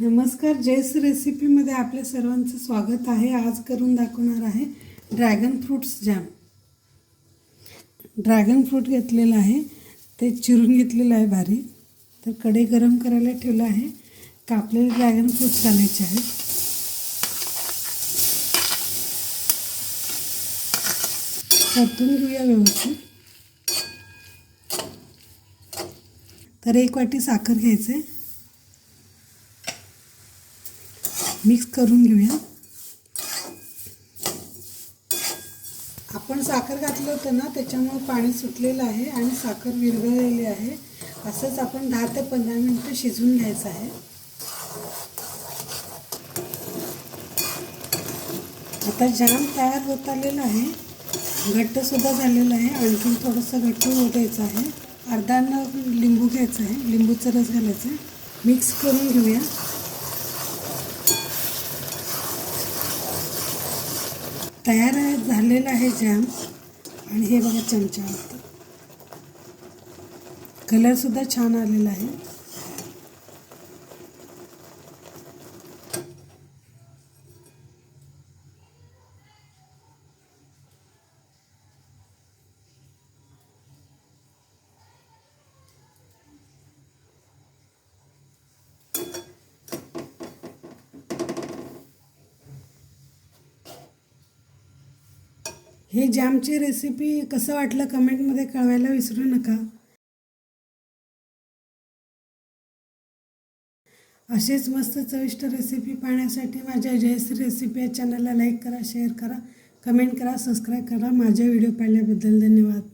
नमस्कार जेस रेसिपीमध्ये आपल्या सर्वांचं स्वागत आहे. आज करून दाखवणार आहे dragon fruits jam. Dragon fruit घेतलेलं आहे ते चिरून घेतलेलं आहे बारीक. तर कढई गरम करायला ठेवलं आहे. कापलेले ड्रॅगन फ्रूट्स घालायचे आहेत. परतून घेऊया व्यवस्थित. तर एक वाटी साखर घ्यायचं आहे मिक्स करून घेऊया. आपण साखर घातलं होतं ना त्याच्यामुळे पाणी सुटलेलं आहे आणि साखर विरघळलेली आहे. असंच आपण दहा ते पंधरा मिनटं शिजवून घ्यायचं आहे. आता जाम तयार होत आलेलं आहे. घट्टसुद्धा झालेलं आहे. आणखीन थोडंसं घट्ट होऊ द्यायचं आहे. अर्धा लिंबू घ्यायचं आहे. लिंबूचा रस घालायचा मिक्स करून घेऊया. तयार झालेला आहे जॅम आणि हे बघा चमचा. कलरसुद्धा छान आलेला आहे. हे जॅमची रेसिपी कसं वाटलं कमेंटमध्ये कळवायला विसरू नका. असेच मस्त चविष्ट रेसिपी पाहण्यासाठी माझ्या जयश्री रेसिपी या चॅनलला लाईक करा शेअर करा कमेंट करा सबस्क्राईब करा. माझ्या व्हिडिओ पाहिल्याबद्दल धन्यवाद.